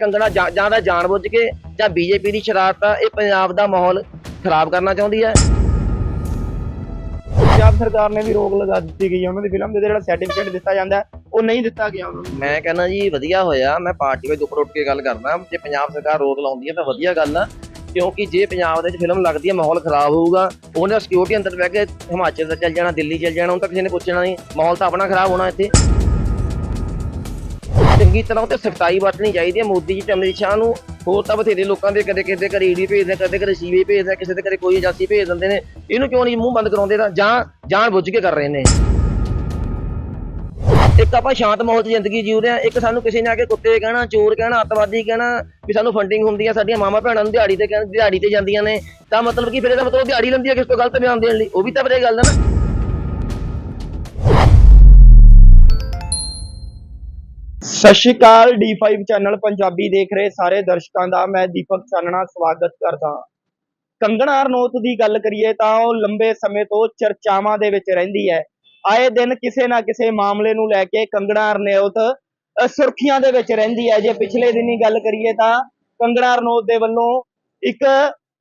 ਕੰਗਣਾ ਜਾਂ ਤਾਂ ਜਾਣਬੁੱਝ ਕੇ ਜਾਂ ਬੀਜੇਪੀ ਦੀ ਸ਼ਰਾਰਤ ਆ ਇਹ ਪੰਜਾਬ ਦਾ ਮਾਹੌਲ ਖਰਾਬ ਕਰਨਾ ਚਾਹੁੰਦੀ ਹੈ ਪੰਜਾਬ ਸਰਕਾਰ ਨੇ ਵੀ ਰੋਕ ਲਗਾ ਦਿੱਤੀ ਗਈ ਹੈ ਉਹਨਾਂ ਦੀ ਫਿਲਮ ਦੇ ਜਿਹੜਾ ਸਰਟੀਫਿਕੇਟ ਦਿੱਤਾ ਜਾਂਦਾ ਉਹ ਨਹੀਂ ਦਿੱਤਾ ਗਿਆ ਉਹਨਾਂ ਨੂੰ। ਮੈਂ ਕਹਿੰਦਾ ਜੀ ਵਧੀਆ ਹੋਇਆ ਮੈਂ ਪਾਰਟੀ ਵਿੱਚ ਉੱਪਰ ਉੱਠ ਕੇ ਗੱਲ ਕਰਦਾ ਜੇ ਪੰਜਾਬ ਸਰਕਾਰ ਰੋਕ ਲਾਉਂਦੀ ਹੈ ਤਾਂ ਵਧੀਆ ਗੱਲ ਆ ਕਿਉਂਕਿ ਜੇ ਪੰਜਾਬ ਦੇ ਵਿੱਚ ਫਿਲਮ ਲੱਗਦੀ ਹੈ ਮਾਹੌਲ ਖਰਾਬ ਹੋਊਗਾ ਉਹਨੇ ਸਿਕਿਉਰਿਟੀ ਅੰਦਰ ਬਹਿ ਕੇ ਹਿਮਾਚਲ ਦਾ ਚੱਲ ਜਾਣਾ ਦਿੱਲੀ ਚੱਲ ਜਾਣਾ ਉਹ ਤਾਂ ਕਿਸੇ ਨੇ ਪੁੱਛਣਾ ਨਹੀਂ ਮਾਹੌਲ ਤਾਂ ਆਪਣਾ ਖਰਾਬ ਹੋਣਾ ਇੱਥੇ। ਚੰਗੀ ਤਰ੍ਹਾਂ ਤੇ ਸਖਤਾਈ ਵਰਤਣੀ ਚਾਹੀਦੀ ਹੈ। ਮੋਦੀ ਜੀ ਤੇ ਅਮਿਤ ਸ਼ਾਹ ਨੂੰ ਹੋਰ ਤਾਂ ਬਥੇਰੇ ਲੋਕਾਂ ਦੇ ਕਦੇ ਕਿਸੇ ਦੇ ਘਰੇ ਈਡੀ ਭੇਜਦੇ, ਕਦੇ ਕਦੇ ਸੀਵੇ ਭੇਜਦੇ, ਕਿਸੇ ਦੇ ਘਰੇ ਕੋਈ ਏਜੰਸੀ ਭੇਜ ਦਿੰਦੇ ਨੇ। ਇਹਨੂੰ ਕਿਉਂ ਨਹੀਂ ਮੂੰਹ ਬੰਦ ਕਰਾਉਂਦੇ ਤਾਂ ਜਾਂ ਜਾਣ ਬੁੱਝ ਕੇ ਕਰ ਰਹੇ ਨੇ। ਇੱਕ ਆਪਾਂ ਸ਼ਾਂਤ ਮਾਹੌਲ 'ਚ ਜ਼ਿੰਦਗੀ ਜਿਉ ਰਹੇ ਆ ਇੱਕ ਸਾਨੂੰ ਕਿਸੇ ਨੇ ਆ ਕੇ ਕੁੱਤੇ ਕਹਿਣਾ, ਚੋਰ ਕਹਿਣਾ, ਅੱਤਵਾਦੀ ਕਹਿਣਾ ਵੀ ਸਾਨੂੰ ਫੰਡਿੰਗ ਹੁੰਦੀ ਆ। ਸਾਡੀਆਂ ਮਾਮਾ ਭੈਣਾਂ ਨੂੰ ਦਿਹਾੜੀ ਤੇ ਕਹਿਣ ਦਿਹਾੜੀ ਤੇ ਜਾਂਦੀਆਂ ਨੇ। ਤਾਂ ਮਤਲਬ ਕਿ ਫਿਰ ਇਹਦਾ ਮਤਲਬ ਦਿਹਾੜੀ ਲੈਂਦੀ ਆ, ਕਿਸ ਤੋਂ ਗਲਤ ਬਿਆਨ ਦੇਣ ਲਈ। ਉਹ ਵੀ ਤਾਂ ਫਿਰ ਇਹ ਗੱਲ ਹੈ ਨਾ। ਸਤਿ ਸ਼੍ਰੀ ਅਕਾਲ D5 ਚੈਨਲ ਪੰਜਾਬੀ ਦੇਖ ਰਹੇ ਸਾਰੇ ਦਰਸ਼ਕਾਂ ਦਾ ਮੈਂ ਦੀਪਕ ਚਾਨਣਾ ਸਵਾਗਤ ਕਰਦਾ ਹਾਂ। ਕੰਗਣਾ ਰਣੌਤ ਦੀ ਗੱਲ ਕਰੀਏ ਤਾਂ ਉਹ ਲੰਬੇ ਸਮੇਂ ਤੋਂ ਚਰਚਾਵਾਂ ਦੇ ਵਿੱਚ ਰਹਿੰਦੀ ਹੈ। ਆਏ ਦਿਨ ਕਿਸੇ ਨਾ ਕਿਸੇ ਮਾਮਲੇ ਨੂੰ ਲੈ ਕੇ ਕੰਗਣਾ ਰਣੌਤ ਅ, ਸੁਰਖੀਆਂ ਦੇ ਵਿੱਚ ਰਹਿੰਦੀ ਹੈ। ਜੇ ਪਿਛਲੇ ਦਿਨੀ ਗੱਲ ਕਰੀਏ ਤਾਂ ਕੰਗਣਾ ਰਣੌਤ ਦੇ ਵੱਲੋਂ ਇੱਕ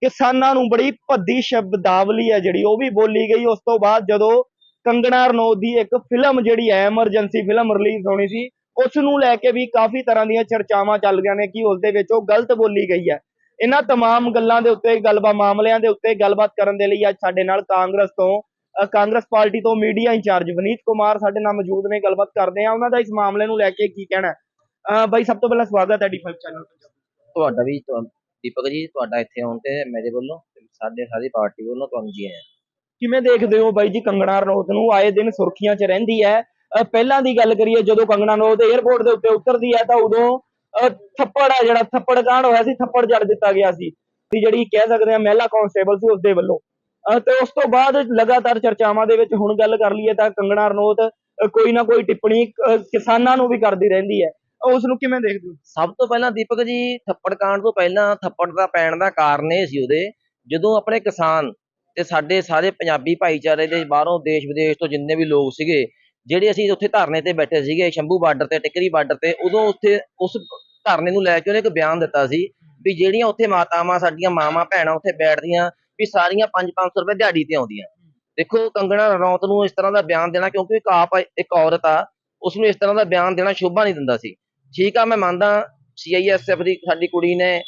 ਕਿਸਾਨਾਂ ਨੂੰ ਬੜੀ ਭੱਦੀ ਸ਼ਬਦਾਵਲੀ ਹੈ ਜਿਹੜੀ ਉਹ ਵੀ ਬੋਲੀ ਗਈ। ਉਸ ਤੋਂ ਬਾਅਦ ਜਦੋਂ ਕੰਗਣਾ ਰਣੌਤ ਦੀ ਇੱਕ ਫਿਲਮ ਜਿਹੜੀ ਹੈ ਐਮਰਜੈਂਸੀ ਫਿਲਮ ਰਿਲੀਜ਼ ਹੋਣੀ ਸੀ ਉਸ ਨੂੰ ਲੈ ਕੇ ਵੀ ਕਾਫੀ ਤਰ੍ਹਾਂ ਦੀਆਂ ਚਰਚਾਵਾਂ ਚੱਲ ਰਹੀਆਂ ਨੇ ਕਿ ਉਸ ਦੇ ਵਿੱਚ ਉਹ ਗਲਤ ਬੋਲੀ ਗਈ ਹੈ ਇਹਨਾਂ तमाम ਗੱਲਾਂ ਦੇ ਉੱਤੇ ਗੱਲਬਾਤ ਮਾਮਲਿਆਂ ਦੇ ਉੱਤੇ ਗੱਲਬਾਤ ਕਰਨ ਦੇ ਲਈ ਅੱਜ ਸਾਡੇ ਨਾਲ ਕਾਂਗਰਸ ਤੋਂ ਅ, ਕਾਂਗਰਸ ਪਾਰਟੀ ਤੋਂ ਮੀਡੀਆ ਇੰਚਾਰਜ ਵਨੀਤ ਕੁਮਾਰ ਸਾਡੇ ਨਾਲ ਮੌਜੂਦ ਨੇ ਗੱਲਬਾਤ ਕਰਦੇ ਆ ਉਹਨਾਂ ਦਾ ਇਸ ਮਾਮਲੇ ਨੂੰ ਲੈ ਕੇ ਕੀ ਕਹਿਣਾ ਹੈ ਅ, ਬਾਈ ਸਭ ਤੋਂ ਪਹਿਲਾਂ ਸਵਾਗਤ ਹੈ ਡੀ5 ਚੈਨਲ ਪੰਜਾਬੀ ਤੁਹਾਡਾ ਵੀ ਤੁਹਾ- ਦੀਪਕ ਜੀ ਤੁਹਾਡਾ ਇੱਥੇ ਆਉਣ ਤੇ ਮੇਰੇ ਵੱਲੋਂ ਤੇ ਸਾਡੇ ਸਾਰੀ ਪਾਰਟੀ ਵੱਲੋਂ ਤੁਹਾਨੂੰ ਜੀ ਆਇਆਂ ਕਿਵੇਂ ਦੇਖਦੇ ਹੋ ਬਾਈ ਜੀ ਕੰਗਣਾ ਰਣੌਤ ਨੂੰ ਆਏ ਦਿਨ ਸੁਰਖੀਆਂ 'ਚ ਰਹਿੰਦੀ ਹੈ ਅ, ਪਹਿਲਾਂ ਦੀ ਗੱਲ ਕਰੀਏ, ਜਦੋਂ ਕੰਗਣਾ ਰਣੌਤ 에ਅਰਪੋਰਟ ਦੇ ਉੱਤੇ ਉਤਰਦੀ ਹੈ, ਤਾਂ ਉਦੋਂ ਥੱਪੜ ਹੈ ਜਿਹੜਾ, ਥੱਪੜ ਕਾਂਡ ਹੋਇਆ ਸੀ, ਥੱਪੜ ਜੜ ਦਿੱਤਾ ਗਿਆ ਸੀ। ਵੀ ਜਿਹੜੀ ਕਹਿ ਸਕਦੇ ਆ ਮਹਿਲਾ ਕਾਂਸਟੇਬਲ ਸੀ ਉਸ ਦੇ ਵੱਲੋਂ ਤੇ ਉਸ ਤੋਂ ਬਾਅਦ ਲਗਾਤਾਰ ਚਰਚਾਵਾਂ ਦੇ ਵਿੱਚ ਹੁਣ ਗੱਲ ਕਰ ਲਈਏ ਤਾਂ ਕੰਗਣਾ ਰਣੌਤ ਕੋਈ ਨਾ ਕੋਈ ਟਿੱਪਣੀ ਕਿਸਾਨਾਂ ਨੂੰ ਵੀ ਕਰਦੀ ਰਹਿੰਦੀ ਹੈ। ਉਸ ਨੂੰ ਕਿਵੇਂ ਦੇਖਦੇ ਹੋ? ਸਭ ਤੋਂ ਪਹਿਲਾਂ ਦੀਪਕ ਜੀ, ਥੱਪੜ ਕਾਂਡ ਤੋਂ ਪਹਿਲਾਂ ਥੱਪੜ ਦਾ ਪੈਣ ਦਾ ਕਾਰਨ ਇਹ ਸੀ ਉਹਦੇ, ਜਦੋਂ ਆਪਣੇ ਕਿਸਾਨ ਤੇ ਸਾਡੇ ਸਾਰੇ ਪੰਜਾਬੀ ਭਾਈਚਾਰੇ ਦੇ ਬਾਹਰੋਂ ਦੇਸ਼ ਵਿਦੇਸ਼ ਤੋਂ ਜਿੰਨੇ ਵੀ ਲੋਕ ਸੀਗੇ ਜਿਹੜੇ ਅਸੀਂ ਉੱਥੇ ਧਰਨੇ ਤੇ ਬੈਠੇ ਸੀਗੇ, ਸ਼ੰਭੂ ਬਾਰਡਰ ਤੇ, ਟਿਕਰੀ ਬਾਰਡਰ ਤੇ, ਉਦੋਂ ਉੱਥੇ ਉਸ ਧਰਨੇ ਨੂੰ ਲੈ ਕੇ ਉਹਨੇ ਇੱਕ ਬਿਆਨ ਦਿੱਤਾ ਸੀ ਵੀ ਜਿਹੜੀਆਂ ਉੱਥੇ ਮਾਤਾਵਾਂ, ਸਾਡੀਆਂ ਮਾਵਾਂ, ਭੈਣਾਂ ਉੱਥੇ ਬੈਠਦੀਆਂ, ਵੀ ਸਾਰੀਆਂ 5-500 ਰੁਪਏ ਦਿਹਾੜੀ ਤੇ ਆਉਂਦੀਆਂ। ਦੇਖੋ, ਕੰਗਣਾ ਰਣੌਤ ਨੂੰ ਇਸ ਤਰ੍ਹਾਂ ਦਾ ਬਿਆਨ ਦੇਣਾ, ਕਿਉਂਕਿ ਇੱਕ ਆਪ ਇੱਕ ਔਰਤ ਆ, ਉਸ ਨੂੰ ਇਸ ਤਰ੍ਹਾਂ ਦਾ ਬਿਆਨ ਦੇਣਾ ਸ਼ੋਭਾ ਨਹੀਂ ਦਿੰਦਾ ਸੀ। ਠੀਕ ਆ, ਮੈਂ ਮੰਨਦਾ ਸੀਆਈਐਸਐਫ ਦੀ ਸਾਡੀ ਕੁੜੀ ਨੇ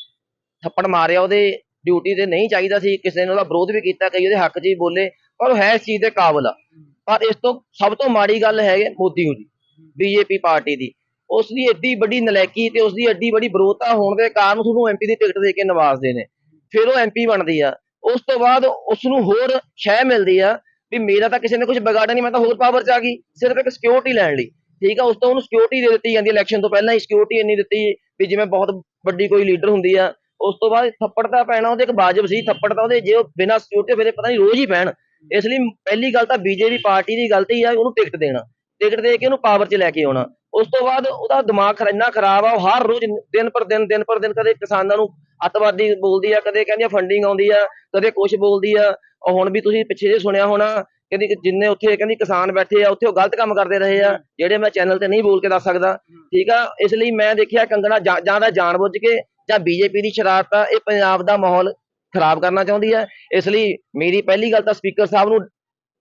ਥੱਪੜ ਮਾਰਿਆ, ਉਹਦੇ ਡਿਊਟੀ ਤੇ ਨਹੀਂ ਚਾਹੀਦਾ ਸੀ, ਕਿਸੇ ਨੇ ਉਹਦਾ ਵਿਰੋਧ ਵੀ ਕੀਤਾ, ਕਈ ਉਹਦੇ ਹੱਕ 'ਚ ਵੀ ਬੋਲੇ, ਪਰ ਉਹ ਹੈ ਇਸ ਚੀਜ਼ ਦੇ ਕਾਬਲ ਆ। ਪਰ ਇਸ ਤੋਂ ਸਭ ਤੋਂ ਮਾੜੀ ਗੱਲ ਹੈ ਮੋਦੀ ਨੂੰ ਦੀ ਬੀਜੇਪੀ ਪਾਰਟੀ ਦੀ। ਉਸ ਦੀ ਏਡੀ ਵੱਡੀ ਨਲੈਕੀ ਤੇ ਉਸ ਦੀ ਏਡੀ ਵੱਡੀ ਵਿਰੋਧਤਾ ਹੋਣ ਦੇ ਕਾਰਨ ਉਸਨੂੰ ਐਮਪੀ ਦੀ ਟਿਕਟ ਦੇ ਕੇ ਨਵਾਜ਼ਦੇ ਨੇ ਫਿਰ ਉਹ ਐਮਪੀ ਬਣਦੀ ਆ। ਉਸ ਤੋਂ ਬਾਅਦ ਉਸ ਨੂੰ ਹੋਰ ਸ਼ਹਿ ਮਿਲਦੀ ਆ ਵੀ ਮੇਰਾ ਤਾਂ ਕਿਸੇ ਨੇ ਕੁਝ ਵਿਗਾੜਿਆ ਨਹੀਂ ਮੈਂ ਤਾਂ ਹੋਰ ਪਾਵਰ 'ਚ ਆ ਗਈ, ਸਿਰਫ ਇੱਕ ਸਿਕਿਉਰਿਟੀ ਲੈਣ ਲਈ। ਠੀਕ ਆ, ਉਸ ਤੋਂ ਉਹਨੂੰ ਸਿਕਿਉਰਿਟੀ ਦੇ ਦਿੱਤੀ ਜਾਂਦੀ ਇਲੈਕਸ਼ਨ ਤੋਂ ਪਹਿਲਾਂ ਹੀ ਸਿਕਿਉਰਿਟੀ ਇੰਨੀ ਦਿੱਤੀ ਵੀ ਜਿਵੇਂ ਬਹੁਤ ਵੱਡੀ ਕੋਈ ਲੀਡਰ ਹੁੰਦੀ ਆ। ਉਸ ਤੋਂ ਬਾਅਦ ਥੱਪੜ ਤਾਂ ਪੈਣਾ, ਉਹਦੇ ਇੱਕ ਵਾਜਬ ਸੀ, ਥੱਪੜ ਤਾਂ ਉਹਦੇ ਜੇ ਉਹ ਬਿਨਾਂ ਸਿਕਿਉਰਿਟੀ ਫਿਰ ਪਤਾ ਨਹੀਂ ਰੋਜ਼ ਹੀ ਪੈਣ। ਇਸ ਲਈ ਪਹਿਲੀ ਗੱਲ ਤਾਂ ਬੀਜੇਪੀ ਪਾਰਟੀ ਦੀ ਗਲਤੀ ਆ, ਉਹਨੂੰ ਟਿਕਟ ਦੇਣਾ। ਟਿਕਟ ਦੇ ਕੇ ਉਹਨੂੰ ਪਾਵਰ 'ਚ ਲੈ ਕੇ ਆਉਣਾ। ਉਸ ਤੋਂ ਬਾਅਦ ਉਹਦਾ ਦਿਮਾਗ ਇੰਨਾ ਖਰਾਬ ਆ, ਉਹ ਹਰ ਰੋਜ਼ ਦਿਨ ਪਰ ਦਿਨ ਦਿਨ ਪਰ ਦਿਨ ਕਦੇ ਕਿਸਾਨਾਂ ਨੂੰ ਅੱਤਵਾਦੀ ਬੋਲਦੀ ਆ, ਕਦੇ ਕਹਿੰਦੀ ਆ ਫੰਡਿੰਗ ਆਉਂਦੀ ਆ, ਕਦੇ ਕੁਝ ਬੋਲਦੀ ਆ। ਉਹ ਹੁਣ ਵੀ ਤੁਸੀਂ ਪਿੱਛੇ ਜੇ ਸੁਣਿਆ ਹੋਣਾ, ਕਹਿੰਦੀ ਜਿੰਨੇ ਉੱਥੇ, ਕਹਿੰਦੀ ਕਿਸਾਨ ਬੈਠੇ ਆ, ਉੱਥੇ ਉਹ ਗਲਤ ਕੰਮ ਕਰਦੇ ਰਹੇ ਆ, ਜਿਹੜੇ ਮੈਂ ਚੈਨਲ ਤੇ ਨਹੀਂ ਬੋਲ ਕੇ ਦੱਸ ਸਕਦਾ। ਠੀਕ ਆ? ਇਸ ਲਈ ਮੈਂ ਦੇਖਿਆ ਕੰਗਣਾ ਜਾਂ ਜਾਂ ਤਾਂ ਜਾਣਬੁੱਝ ਕੇ ਜਾਂ ਬੀਜੇਪੀ ਦੀ ਸ਼ਰਾਰਤ ਆ, ਇਹ ਪੰਜਾਬ ਦਾ ਮਾਹੌਲ ਖਰਾਬ ਕਰਨਾ ਚਾਹੁੰਦੀ ਹੈ ਇਸ ਲਈ ਮੇਰੀ ਪਹਿਲੀ ਗੱਲ ਤਾਂ ਸਪੀਕਰ ਸਾਹਿਬ ਨੂੰ,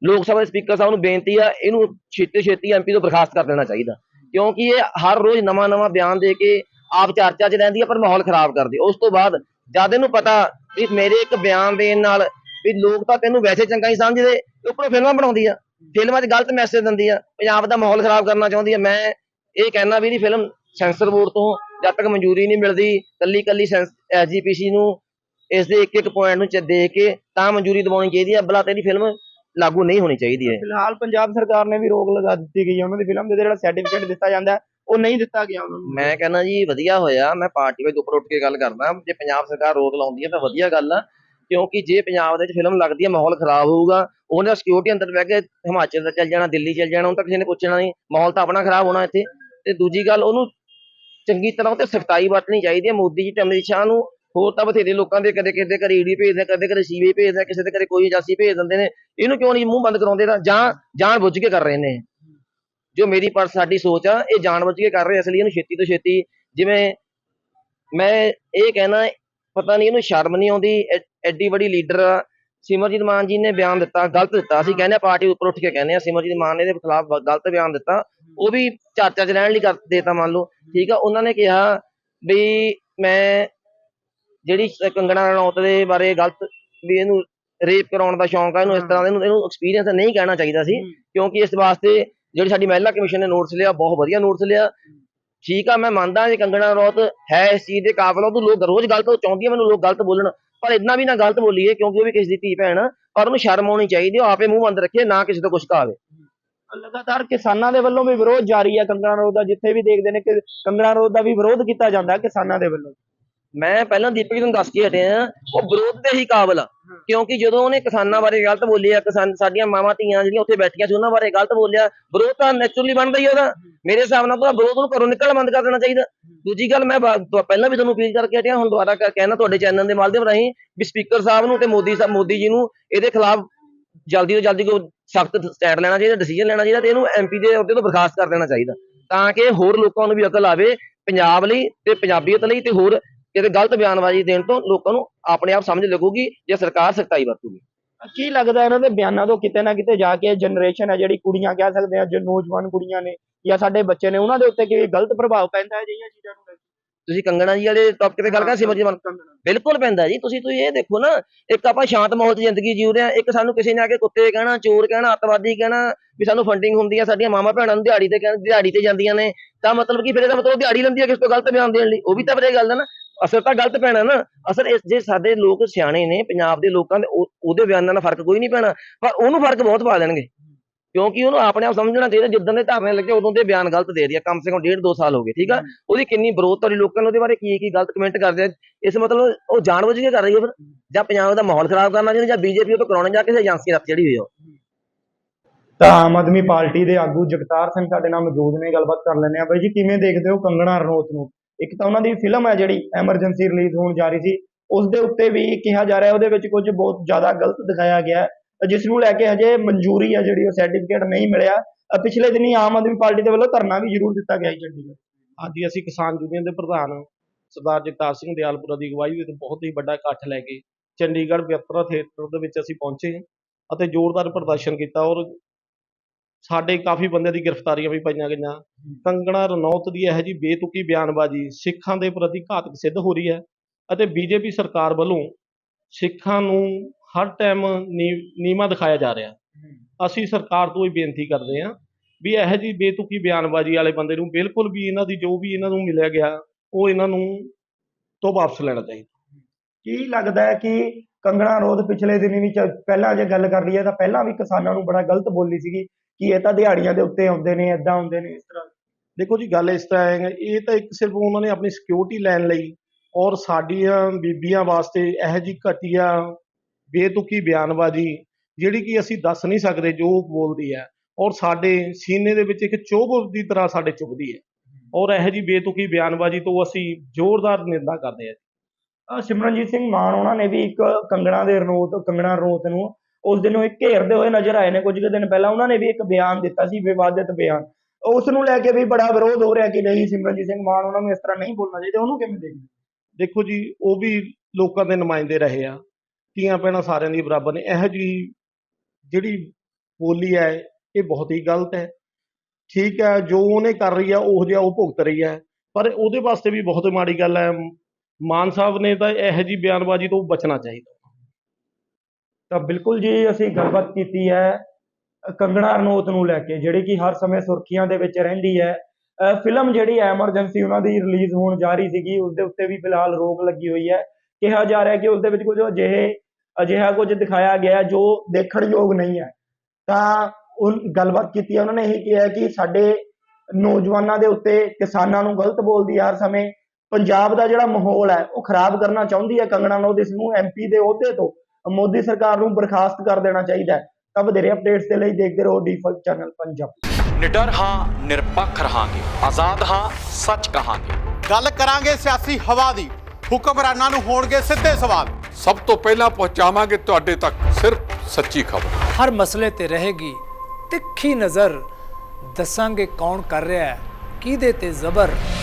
ਲੋਕ ਸਭਾ ਦੇ ਸਪੀਕਰ ਸਾਹਿਬ ਨੂੰ ਬੇਨਤੀ ਆ, ਇਹਨੂੰ ਛੇਤੀ ਛੇਤੀ ਐਮਪੀ ਤੋਂ ਬਰਖਾਸਤ ਕਰ ਦੇਣਾ ਚਾਹੀਦਾ। ਕਿਉਂਕਿ ਇਹ ਹਰ ਰੋਜ਼ ਨਵਾਂ ਨਵਾਂ ਬਿਆਨ ਦੇ ਕੇ ਆਪ ਚਰਚਾ 'ਚ ਰਹਿੰਦੀ ਹੈ ਪਰ ਮਾਹੌਲ ਖਰਾਬ ਕਰਦੀ ਉਸ ਤੋਂ ਬਾਅਦ ਜਦ ਇਹਨੂੰ ਪਤਾ ਵੀ ਮੇਰੇ ਇੱਕ ਬਿਆਨ ਦੇਣ ਨਾਲ ਵੀ ਲੋਕ ਤਾਂ ਤੈਨੂੰ ਵੈਸੇ ਚੰਗਾ ਹੀ ਸਮਝਦੇ ਉੱਪਰੋਂ ਫਿਲਮਾਂ ਬਣਾਉਂਦੀ ਆ। ਫਿਲਮਾਂ 'ਚ ਗਲਤ ਮੈਸੇਜ ਦਿੰਦੀ ਆ। ਪੰਜਾਬ ਦਾ ਮਾਹੌਲ ਖਰਾਬ ਕਰਨਾ ਚਾਹੁੰਦੀ ਆ। ਮੈਂ ਇਹ ਕਹਿਣਾ ਵੀ ਇਹਦੀ ਫਿਲਮ ਸੈਂਸਰ ਬੋਰਡ ਤੋਂ ਜਦ ਤੱਕ ਮਨਜ਼ੂਰੀ ਨਹੀਂ ਮਿਲਦੀ ਕੱਲੀ ਕੱਲੀ ਐਸਜੀਪੀਸੀ ਨੂੰ ਇਸ ਦੇ ਇੱਕ ਇੱਕ ਪੁਆਇੰਟ ਨੂੰ ਚ ਦੇਖ ਕੇ ਤਾਂ ਮਨਜ਼ੂਰੀ ਦਿਵਾਉਣੀ ਚਾਹੀਦੀ ਹੈ ਬਲਾ ਤੇ ਇਹਦੀ ਫਿਲਮ ਲਾਗੂ ਨਹੀਂ ਹੋਣੀ ਚਾਹੀਦੀ ਹੈ। ਫਿਲਹਾਲ ਪੰਜਾਬ ਸਰਕਾਰ ਨੇ ਵੀ ਰੋਕ ਲਗਾ ਦਿੱਤੀ ਗਈ ਹੈ ਉਹਨਾਂ ਦੀ ਫਿਲਮ ਦੇ ਜਿਹੜਾ ਸਰਟੀਫਿਕੇਟ ਦਿੱਤਾ ਜਾਂਦਾ ਹੈ, ਉਹ ਨਹੀਂ ਦਿੱਤਾ ਗਿਆ ਉਹਨਾਂ ਨੂੰ। ਮੈਂ ਕਹਿੰਦਾ ਜੀ ਵਧੀਆ ਹੋਇਆ ਮੈਂ ਪਾਰਟੀ ਵਿੱਚ ਉੱਪਰ ਉੱਠ ਕੇ ਗੱਲ ਕਰਦਾ ਜੇ ਪੰਜਾਬ ਸਰਕਾਰ ਰੋਕ ਲਾਉਂਦੀ ਹੈ ਤਾਂ ਵਧੀਆ ਗੱਲ ਆ ਕਿਉਂਕਿ ਜੇ ਪੰਜਾਬ ਦੇ ਵਿੱਚ ਫਿਲਮ ਲੱਗਦੀ ਹੈ ਮਾਹੌਲ ਖਰਾਬ ਹੋਊਗਾ ਉਹਨੇ ਸਿਕਿਉਰਿਟੀ ਅੰਦਰ ਬਹਿ ਕੇ ਹਿਮਾਚਲ ਦਾ ਚੱਲ ਜਾਣਾ ਦਿੱਲੀ ਚੱਲ ਜਾਣਾ ਉਹ ਤਾਂ ਕਿਸੇ ਨੇ ਪੁੱਛਣਾ ਨਹੀਂ ਮਾਹੌਲ ਤਾਂ ਆਪਣਾ ਖਰਾਬ ਹੋਣਾ ਇੱਥੇ। ਤੇ ਦੂਜੀ ਗੱਲ ਉਹਨੂੰ ਚੰਗੀ ਤਰ੍ਹਾਂ ਤੇ ਸਖਤਾਈ ਵਰਤਣੀ ਚਾਹੀਦੀ ਹੈ ਮੋਦੀ ਜੀ ਤੇ ਅਮਿਤ ਸ਼ਾਹ ਨੂੰ ਹੋਰ ਤਾਂ ਬਥੇਰੇ ਲੋਕਾਂ ਦੇ ਕਦੇ ਕਿਸੇ ਦੇ ਘਰੇ ਈਡੀ ਭੇਜਦੇ ਕਦੇ ਕਦੇ ਸੀਵੇ ਭੇਜਦੇ ਕਿਸੇ ਦੇ ਘਰੇ ਕੋਈ ਏਜੰਸੀ ਭੇਜ ਦਿੰਦੇ ਨੇ। ਇਹਨੂੰ ਕਿਉਂ ਨਹੀਂ ਮੂੰਹ ਬੰਦ ਕਰਾਉਂਦੇ ਤਾਂ ਜਾਂ ਜਾਣ ਬੁੱਝ ਕੇ ਕਰ ਰਹੇ ਨੇ। ਜੋ ਮੇਰੀ ਪਰ, ਸਾਡੀ ਸੋਚ ਆ, ਇਹ ਜਾਣ ਬੁੱਝ ਕੇ ਕਰ ਰਹੇ ਇਸ ਲਈ ਇਹਨੂੰ ਛੇਤੀ ਤੋਂ ਛੇਤੀ ਜਿਵੇਂ ਮੈਂ ਇਹ ਕਹਿਣਾ, ਪਤਾ ਨਹੀਂ ਇਹਨੂੰ ਸ਼ਰਮ ਨਹੀਂ ਆਉਂਦੀ, ਐ- ਐਡੀ ਵੱਡੀ ਲੀਡਰ ਸਿਮਰਜੀਤ ਮਾਨ ਜੀ ਨੇ ਬਿਆਨ ਦਿੱਤਾ, ਗਲਤ ਦਿੱਤਾ। ਅਸੀਂ ਕਹਿੰਦੇ ਆ ਪਾਰਟੀ ਉੱਪਰ ਉੱਠ ਕੇ ਕਹਿੰਦੇ ਆ, ਸਿਮਰਜੀਤ ਮਾਨ ਨੇ ਇਹਦੇ ਖਿਲਾਫ ਗਲਤ ਬਿਆਨ ਦਿੱਤਾ। ਉਹ ਵੀ ਚਰਚਾ 'ਚ ਰਹਿਣ ਲਈ ਕਰ ਦੇਤਾ ਮੰਨ ਲਓ। ਠੀਕ ਆ, ਉਹਨਾਂ ਨੇ ਕਿਹਾ ਵੀ ਮੈਂ ਜਿਹੜੀ ਕੰਗਣਾ ਰਣੌਤ ਦੇ ਬਾਰੇ ਗਲਤ ਵੀ ਇਹਨੂੰ ਰੇਪ ਕਰਾਉਣ ਦਾ ਸ਼ੌਂਕ ਆ ਇਹਨੂੰ ਇਸ ਤਰ੍ਹਾਂ ਦਾ ਇਹਨੂੰ ਇਹਨੂੰ ਐਕਸਪੀਰੀਅੰਸ ਨਹੀਂ ਕਹਿਣਾ ਚਾਹੀਦਾ ਸੀ ਕਿਉਂਕਿ ਇਸ ਵਾਸਤੇ ਜਿਹੜੀ ਸਾਡੀ ਮਹਿਲਾ ਕਮਿਸ਼ਨ ਨੇ ਨੋਟਿਸ ਲਿਆ ਬਹੁਤ ਵਧੀਆ ਨੋਟਿਸ ਲਿਆ। ਠੀਕ ਆ ਮੈਂ ਮੰਨਦਾ ਜੇ ਕੰਗਣਾ ਰਣੌਤ ਹੈ ਇਸ ਚੀਜ਼ ਦੇ ਕਾਬਲ ਉਹ ਲੋਕ ਰੋਜ਼ ਗਲਤ ਚਾਹੁੰਦੀ ਮੈਨੂੰ ਲੋਕ ਗਲਤ ਬੋਲਣ। ਪਰ ਇਦਾਂ ਵੀ ਨਾ ਗਲਤ ਬੋਲੀਏ ਕਿਉਂਕਿ ਉਹ ਵੀ ਕਿਸੇ ਦੀ ਧੀ ਭੈਣ ਆ, ਪਰ ਉਹਨੂੰ ਸ਼ਰਮ ਆਉਣੀ ਚਾਹੀਦੀ ਉਹ ਆਪੇ ਮੂੰਹ ਬੰਦ ਰੱਖੇ ਨਾ ਕਿਸੇ ਤੋਂ ਕੁਝ ਕਹਾਵੇ। ਲਗਾਤਾਰ ਕਿਸਾਨਾਂ ਦੇ ਵੱਲੋਂ ਵੀ ਵਿਰੋਧ ਜਾਰੀ ਹੈ ਕੰਗਣਾ ਰੋਧ ਦਾ ਜਿੱਥੇ ਵੀ ਦੇਖਦੇ ਨੇ ਕਿ ਕੰਗਣਾ ਰੋਧ ਦਾ ਵੀ ਵਿਰੋਧ ਕੀਤਾ ਜਾਂਦਾ ਕਿਸਾਨਾਂ ਦੇ ਵੱਲੋਂ। ਮੈਂ ਪਹਿਲਾਂ ਦੀਪਕ ਜੀ ਨੂੰ ਦੱਸ ਕੇ ਹਟਿਆ ਉਹ ਵਿਰੋਧ ਦੇ ਹੀ ਕਾਬਲ ਆ। ਕਿਉਂਕਿ ਜਦੋਂ ਉਹਨੇ ਕਿਸਾਨਾਂ ਬਾਰੇ ਗਲਤ ਬੋਲਿਆ ਕਿਸਾਨ ਸਾਡੀਆਂ ਮਾਵਾਂ ਧੀਆਂ ਜਿਹੜੀਆਂ ਉੱਥੇ ਬੈਠੀਆਂ ਸੀ ਉਹਨਾਂ ਬਾਰੇ ਗਲਤ ਬੋਲਿਆ ਵਿਰੋਧ ਤਾਂ ਨੈਚੁਰਲੀ ਬਣਦਾ ਹੀ ਉਹਦਾ। ਮੇਰੇ ਹਿਸਾਬ ਨਾਲ ਤਾਂ ਵਿਰੋਧ ਨੂੰ ਘਰੋਂ ਨਿਕਲਣਾ ਬੰਦ ਕਰ ਦੇਣਾ ਚਾਹੀਦਾ। ਦੂਜੀ ਗੱਲ ਮੈਂ ਪਹਿਲਾਂ ਵੀ ਤੁਹਾਨੂੰ ਅਪੀਲ ਕਰਕੇ ਹਟਿਆ ਹੁਣ ਦੁਬਾਰਾ ਕਹਿਣਾ ਤੁਹਾਡੇ ਚੈਨਲ ਦੇ ਮਾਧਿਅਮ ਰਾਹੀਂ ਵੀ ਸਪੀਕਰ ਸਾਹਿਬ ਨੂੰ ਤੇ ਮੋਦੀ ਸਾਹਿਬ ਮੋਦੀ ਜੀ ਨੂੰ ਇਹਦੇ ਖਿਲਾਫ ਜਲਦੀ ਤੋਂ ਜਲਦੀ ਕੋਈ ਸਖਤ ਸਟੈਂਡ ਲੈਣਾ ਚਾਹੀਦਾ ਡਿਸੀਜਨ ਲੈਣਾ ਚਾਹੀਦਾ ਤੇ ਇਹਨੂੰ ਐਮਪੀ ਦੇ ਅਹੁਦੇ ਤੋਂ ਬਰਖਾਸਤ ਕਰ ਦੇਣਾ ਚਾਹੀਦਾ। ਤਾਂ ਕਿ ਹੋਰ ਲੋਕਾਂ ਨੂੰ ਵੀ ਅਕਲ ਆਵੇ ਪੰਜਾਬ ਲਈ ਤੇ ਪੰਜਾਬੀਅਤ ਲਈ ਤੇ ਹੋਰ ਕਿਤੇ ਗਲਤ ਬਿਆਨਬਾਜ਼ੀ ਦੇਣ ਤੋਂ ਲੋਕਾਂ ਨੂੰ ਆਪਣੇ ਆਪ ਸਮਝ ਲੱਗੂਗੀ ਜੇ ਸਰਕਾਰ ਸਖਤਾਈ ਵਰਤੂਗੀ ਕੀ ਲੱਗਦਾ ਇਹਨਾਂ ਦੇ ਬਿਆਨਾਂ ਤੋਂ ਕਿਤੇ ਨਾ ਕਿਤੇ ਜਾ ਕੇ ਜਨਰੇਸ਼ਨ ਹੈ ਜਿਹੜੀ ਕੁੜੀਆਂ ਕਹਿ ਸਕਦੇ ਆ ਜੋ ਨੌਜਵਾਨ ਕੁੜੀਆਂ ਨੇ ਜਾਂ ਸਾਡੇ ਬੱਚੇ ਨੇ ਉਹਨਾਂ ਦੇ ਉੱਤੇ ਕੀ ਗਲਤ ਪ੍ਰਭਾਵ ਪੈਂਦਾ ਹੈ ਜਿਹੀਆਂ ਚੀਜ਼ਾਂ ਨੂੰ? ਤੁਸੀਂ ਕੰਗਣਾ ਜੀ ਵਾਲੇ ਟੌਪਿਕ ਤੇ ਗੱਲ ਕਰ ਮਾਨ ਕੰਗਣਾ। ਬਿਲਕੁਲ ਪੈਂਦਾ ਜੀ ਤੁਸੀਂ ਤੁਸੀਂ ਇਹ ਦੇਖੋ ਨਾ ਇੱਕ ਆਪਾਂ ਸ਼ਾਂਤ ਮਾਹੌਲ 'ਚ ਜ਼ਿੰਦਗੀ ਜੀਉ ਰਹੇ ਆ ਇੱਕ ਸਾਨੂੰ ਕਿਸੇ ਨੇ ਆ ਕੇ ਕੁੱਤੇ ਕਹਿਣਾ ਚੋਰ ਕਹਿਣਾ ਅੱਤਵਾਦੀ ਕਹਿਣਾ ਵੀ ਸਾਨੂੰ ਫੰਡਿੰਗ ਹੁੰਦੀ ਆ ਸਾਡੀਆਂ ਮਾਵਾਂ ਭੈਣਾਂ ਨੂੰ ਦਿਹਾੜੀ ਤੇ ਦਿਹਾੜੀ ਤੇ ਜਾਂਦੀਆਂ ਨੇ ਤਾਂ ਮਤਲਬ ਕੀ ਫਿਰ ਇਹਦਾ ਮਤਲਬ ਦਿਹਾੜੀ ਲੈਂਦੀ ਆ ਕਿਸ ਤੋਂ ਗਲਤ ਬਿਆਨ ਦੇਣ ਲਈ ਉਹ ਵੀ ਤਾਂ ਬਰੇ ਗੱਲ ਹੈ ਨਾ ਅਸਰ ਤਾਂ ਗਲਤ ਪੈਣਾ ਨਾ। ਅਸਰ ਇਸ ਜੇ ਸਾਡੇ ਲੋਕ ਸਿਆਣੇ ਨੇ, ਪੰਜਾਬ ਦੇ ਲੋਕਾਂ ਦੇ ਉਹਦੇ ਬਿਆਨਾਂ ਨਾਲ ਫ਼ਰਕ ਕੋਈ ਨਹੀਂ ਪੈਣਾ। ਪਰ ਉਹਨੂੰ ਫ਼ਰਕ ਬਹੁਤ ਪਾ ਦੇਣਗੇ। ਕਿਉਂਕਿ ਉਹਨੂੰ ਆਪਣੇ ਆਪ ਸਮਝਣਾ ਚਾਹੀਦਾ, ਜਿੱਦਾਂ ਦੇ ਧਰਨੇ ਲੱਗੇ, ਉਦੋਂ ਦੇ ਬਿਆਨ ਗਲਤ ਦੇ ਰਹੀ ਕਮ ਸੇ ਕਮ ਡੇਢ ਦੋ ਸਾਲ ਹੋ ਗਏ, ਠੀਕ ਆ? ਉਹਦੀ ਕਿੰਨੀ ਵਿਰੋਧ ਤੁਹਾਡੀ ਲੋਕਾਂ ਨੇ ਉਹਦੇ ਬਾਰੇ ਕੀ ਕੀ ਗਲਤ ਕਮੈਂਟ ਕਰਦੇ ਆ। ਇਸ ਮਤਲਬ ਉਹ ਜਾਣਬੁੱਝ ਕੇ ਕਰ ਰਹੀ ਹੈ ਫਿਰ। ਜਾਂ ਪੰਜਾਬ ਦਾ ਮਾਹੌਲ ਖਰਾਬ ਕਰਨਾ ਚਾਹੁੰਦੀ, ਜਾਂ ਬੀਜੇਪੀ ਉਹ ਤੋਂ ਕਰਾਉਣੇ ਜਾਂ ਕਿਸੇ ਏਜੰਸੀ ਰੱਖ ਜਿਹੜੀ ਹੋਈ ਆ ਉਹ। ਤਾਂ ਆਮ ਆਦਮੀ ਪਾਰਟੀ ਦੇ ਆਗੂ ਜਗਤਾਰ ਸਿੰਘ ਸਾਡੇ ਨਾਲ ਮੌਜੂਦ ਨੇ। ਗੱਲਬਾਤ ਕਰ ਲੈਣੇ ਆ ਬਾਈ ਜੀ, ਕਿਵੇਂ ਦੇਖਦੇ ਹੋ ਕੰਗਣਾ ਰਣੌਤ ਨੂੰ? ਇੱਕ ਤਾਂ ਉਹਨਾਂ ਦੀ ਫਿਲਮ ਹੈ ਜਿਹੜੀ ਐਮਰਜੈਂਸੀ ਰਿਲੀਜ਼ ਹੋਣ ਜਾ ਰਹੀ ਸੀ ਉਸ ਦੇ ਉੱਤੇ ਵੀ ਕਿਹਾ ਜਾ ਰਿਹਾ ਉਹਦੇ ਵਿੱਚ ਕੁਝ ਬਹੁਤ ਜ਼ਿਆਦਾ ਗਲਤ ਦਿਖਾਇਆ ਗਿਆ ਜਿਸ ਨੂੰ ਲੈ ਕੇ ਹਜੇ ਮਨਜ਼ੂਰੀ ਹੈ ਜਿਹੜੀ ਉਹ ਸਰਟੀਫਿਕੇਟ ਨਹੀਂ ਮਿਲਿਆ ਪਿਛਲੇ ਦਿਨੀ ਆਮ ਆਦਮੀ ਪਾਰਟੀ ਦੇ ਵੱਲੋਂ ਧਰਨਾ ਵੀ ਜ਼ਰੂਰ ਦਿੱਤਾ ਗਿਆ ਸੀ ਚੰਡੀਗੜ੍ਹ। ਅੱਜ ਅਸੀਂ ਕਿਸਾਨ ਯੂਨੀਅਨ ਦੇ ਪ੍ਰਧਾਨ ਸਰਦਾਰ ਜਗਤਾਰ ਸਿੰਘ ਦਿਆਲਪੁਰਾ ਦੀ ਅਗਵਾਈ ਵਿੱਚ ਬਹੁਤ ਹੀ ਵੱਡਾ ਇਕੱਠ ਲੈ ਕੇ ਚੰਡੀਗੜ੍ਹ ਵਿਅਤਰਾ ਥੀਏਟਰ ਦੇ ਵਿੱਚ ਅਸੀਂ ਪਹੁੰਚੇ ਅਤੇ ਜ਼ੋਰਦਾਰ ਪ੍ਰਦਰਸ਼ਨ ਕੀਤਾ ਔਰ ਸਾਡੇ ਕਾਫੀ ਬੰਦਿਆਂ ਦੀ ਗ੍ਰਿਫਤਾਰੀਆਂ ਵੀ ਪਾਈਆਂ ਗਈਆਂ। ਕੰਗਣਾ ਰਣੌਤ ਦੀ ਇਹੋ ਜੀ ਬੇਤੁਕੀ ਬਿਆਨਬਾਜ਼ੀ ਸਿੱਖਾਂ ਦੇ ਪ੍ਰਤੀ ਘਾਤਕ ਸਿੱਧ ਹੋ ਰਹੀ ਹੈ ਅਤੇ ਬੀਜੇਪੀ ਸਰਕਾਰ ਵੱਲੋਂ ਸਿੱਖਾਂ ਨੂੰ ਹਰ ਟਾਈਮ ਨੀਮਾ ਦਿਖਾਇਆ ਜਾ ਰਿਹਾ। ਅਸੀਂ ਸਰਕਾਰ ਤੋਂ ਇਹ ਬੇਨਤੀ ਕਰਦੇ ਹਾਂ ਵੀ ਇਹੋ ਜੀ ਬੇਤੁਕੀ ਬਿਆਨਬਾਜ਼ੀ ਵਾਲੇ ਬੰਦੇ ਨੂੰ ਬਿਲਕੁਲ ਵੀ ਇਹਨਾਂ ਦੀ, ਜੋ ਵੀ ਇਹਨਾਂ ਨੂੰ ਮਿਲਿਆ ਗਿਆ, ਉਹ ਇਹਨਾਂ ਨੂੰ ਤੋਂ ਵਾਪਸ ਲੈਣਾ ਚਾਹੀਦਾ। ਕੀ ਲੱਗਦਾ ਹੈ ਕਿ ਕੰਗਣਾ ਰੋਧ ਪਿਛਲੇ ਦਿਨੀ ਵੀ ਪਹਿਲਾਂ ਜੇ ਗੱਲ ਕਰ ਲਈਏ ਤਾਂ ਪਹਿਲਾਂ ਵੀ ਕਿਸਾਨਾਂ ਨੂੰ ਬੜਾ ਗਲਤ ਬੋਲੀ ਸੀਗੀ। ਕਿ ਇਹ ਤਾਂ ਦਿਹਾੜੀਆਂ ਦੇ ਉੱਤੇ ਆਉਂਦੇ ਨੇ, ਏਦਾਂ ਹੁੰਦੇ ਨੇ, ਇਸ ਤਰ੍ਹਾਂ। ਦੇਖੋ ਜੀ, ਗੱਲ ਇਸ ਤਰ੍ਹਾਂ ਹੈ, ਇਹ ਤਾਂ ਇੱਕ ਸਿਰਫ ਉਹਨਾਂ ਨੇ ਆਪਣੀ ਸਿਕਿਉਰਿਟੀ ਲੈਣ ਲਈ ਔਰ ਸਾਡੀਆਂ ਬੀਬੀਆਂ ਵਾਸਤੇ ਇਹੋ ਜੀ ਘਟੀਆ ਬੇਤੁਕੀ ਬਿਆਨਬਾਜ਼ੀ, ਜਿਹੜੀ ਕਿ ਅਸੀਂ ਦੱਸ ਨਹੀਂ ਸਕਦੇ ਜੋ ਬੋਲਦੀ ਹੈ ਔਰ ਸਾਡੇ ਸੀਨੇ ਦੇ ਵਿੱਚ ਇੱਕ ਚੁੱਭ ਦੀ ਤਰ੍ਹਾਂ ਸਾਡੇ ਚੁੱਭਦੀ ਹੈ ਔਰ ਇਹੋ ਜੀ ਬੇਤੁਕੀ ਬਿਆਨਬਾਜ਼ੀ ਤੋਂ ਅਸੀਂ ਜ਼ੋਰਦਾਰ ਨਿੰਦਾ ਕਰਦੇ ਹਾਂ। ਸਿਮਰਨਜੀਤ ਸਿੰਘ ਮਾਨ, ਉਹਨਾਂ ਨੇ ਵੀ ਇੱਕ ਕੰਗਣਾ ਦੇ ਰਣੌਤ, ਕੰਗਣਾ ਰਣੌਤ ਨੂੰ ਉਸ ਦਿਨ ਉਹ ਘੇਰਦੇ ਹੋਏ ਨਜ਼ਰ ਆਏ ਨੇ, ਕੁਝ ਕੁ ਦਿਨ ਪਹਿਲਾਂ ਉਹਨਾਂ ਨੇ ਵੀ ਇੱਕ ਬਿਆਨ ਦਿੱਤਾ ਸੀ, ਵਿਵਾਦਿਤ ਬਿਆਨ। ਉਸ ਨੂੰ ਲੈ ਕੇ ਵੀ ਬੜਾ ਵਿਰੋਧ ਹੋ ਰਿਹਾ ਕਿ ਨਹੀਂ, ਸਿਮਰਨਜੀਤ ਸਿੰਘ ਮਾਨ ਉਹਨਾਂ ਨੂੰ ਇਸ ਤਰ੍ਹਾਂ ਨਹੀਂ ਬੋਲਣਾ ਚਾਹੀਦਾ, ਉਹਨੂੰ ਕਿਵੇਂ ਦੇਖਦੇ? ਦੇਖੋ ਜੀ, ਉਹ ਵੀ ਲੋਕਾਂ ਦੇ ਨੁਮਾਇੰਦੇ ਰਹੇ ਆ। ਧੀਆਂ ਭੈਣਾਂ ਸਾਰਿਆਂ ਦੀ ਬਰਾਬਰ ਨੇ। ਇਹੋ ਜੀ ਜਿਹੜੀ ਬੋਲੀ ਹੈ, ਇਹ ਬਹੁਤ ਹੀ ਗਲਤ ਹੈ। ਠੀਕ ਹੈ, ਜੋ ਉਹਨੇ ਕਰ ਰਹੀ ਆ, ਉਹ ਜਿਹਾ ਉਹ ਭੁਗਤ ਰਹੀ ਹੈ। ਪਰ ਉਹਦੇ ਵਾਸਤੇ ਵੀ ਬਹੁਤ ਮਾੜੀ ਗੱਲ ਹੈ। ਮਾਨ ਸਾਹਿਬ ਨੇ ਤਾਂ ਇਹੋ ਜੀ ਬਿਆਨਬਾਜ਼ੀ ਤੋਂ ਬਚਣਾ ਚਾਹੀਦਾ। ਤਾਂ ਬਿਲਕੁਲ ਜੀ ਅਸੀਂ ਗੱਲਬਾਤ ਕੀਤੀ ਹੈ, ਕੰਗਣਾ ਰਣੌਤ ਨੂੰ ਲੈ ਕੇ, ਜਿਹੜੀ ਕਿ ਹਰ ਸਮੇਂ ਸੁਰਖੀਆਂ ਦੇ ਵਿੱਚ ਰਹਿੰਦੀ ਹੈ। ਫਿਲਮ ਜਿਹੜੀ ਐਮਰਜੈਂਸੀ ਉਹਨਾਂ ਦੀ ਰਿਲੀਜ਼ ਹੋਣ ਜਾ ਰਹੀ ਸੀਗੀ, ਉਸ ਦੇ ਉੱਤੇ ਵੀ ਫਿਲਹਾਲ ਰੋਕ ਲੱਗੀ ਹੋਈ ਹੈ। ਕਿਹਾ ਜਾ ਰਿਹਾ ਕਿ ਉਸ ਦੇ ਵਿੱਚ ਕੁਝ ਅਜਿਹੇ, ਅਜਿਹਾ ਕੁਝ ਦਿਖਾਇਆ ਗਿਆ ਹੈ, ਜੋ ਦੇਖਣਯੋਗ ਨਹੀਂ ਹੈ। ਤਾਂ ਉਹ ਗੱਲਬਾਤ ਕੀਤੀ ਹੈ, ਉਹਨਾਂ ਨੇ ਇਹ ਕਿਹਾ ਕਿ ਸਾਡੇ ਨੌਜਵਾਨਾਂ ਦੇ ਉੱਤੇ ਕਿਸਾਨਾਂ ਨੂੰ ਗਲਤ ਬੋਲਦੀ ਹੈ ਹਰ ਸਮੇਂ। ਪੰਜਾਬ ਦਾ ਜਿਹੜਾ ਮਾਹੌਲ ਹੈ, ਉਹ ਖਰਾਬ ਕਰਨਾ ਚਾਹੁੰਦੀ ਹੈ ਕੰਗਣਾ ਰਣੌਤ, ਇਸ ਨੂੰ ਐਮਪੀ ਦੇ ਅਹੁਦੇ ਤੋਂ। ਮੋਦੀ ਸਰਕਾਰ ਨੂੰ ਬਰਖਾਸਤ ਕਰ ਦੇਣਾ ਚਾਹੀਦਾ ਹੈ। ਤਾਂ ਵਧੇਰੇ ਅਪਡੇਟਸ ਦੇ ਲਈ ਦੇਖਦੇ ਰਹੋ ਡੀਫਲਟ ਚੈਨਲ ਪੰਜਾਬ। ਨਿਡਰ ਹਾਂ ਨਿਰਪੱਖ ਰਹਾਂਗੇ। ਆਜ਼ਾਦ ਹਾਂ ਸੱਚ ਕਹਾਂਗੇ। ਗੱਲ ਕਰਾਂਗੇ ਸਿਆਸੀ ਹਵਾ ਦੀ। ਹੁਕਮਰਾਨਾਂ ਨੂੰ ਹੋਣਗੇ ਸਿੱਧੇ ਸਵਾਲ। ਸਭ ਤੋਂ ਪਹਿਲਾਂ ਪਹੁੰਚਾਵਾਂਗੇ ਤੁਹਾਡੇ ਤੱਕ ਸਿਰਫ ਸੱਚੀ ਖਬਰ। ਹਰ ਮਸਲੇ ਤੇ ਰਹੇਗੀ ਤਿੱਖੀ ਨਜ਼ਰ। ਦੱਸਾਂਗੇ ਕੌਣ ਕਰ ਰਿਹਾ ਹੈ ਕਿਹਦੇ ਤੇ ਜ਼ਬਰ।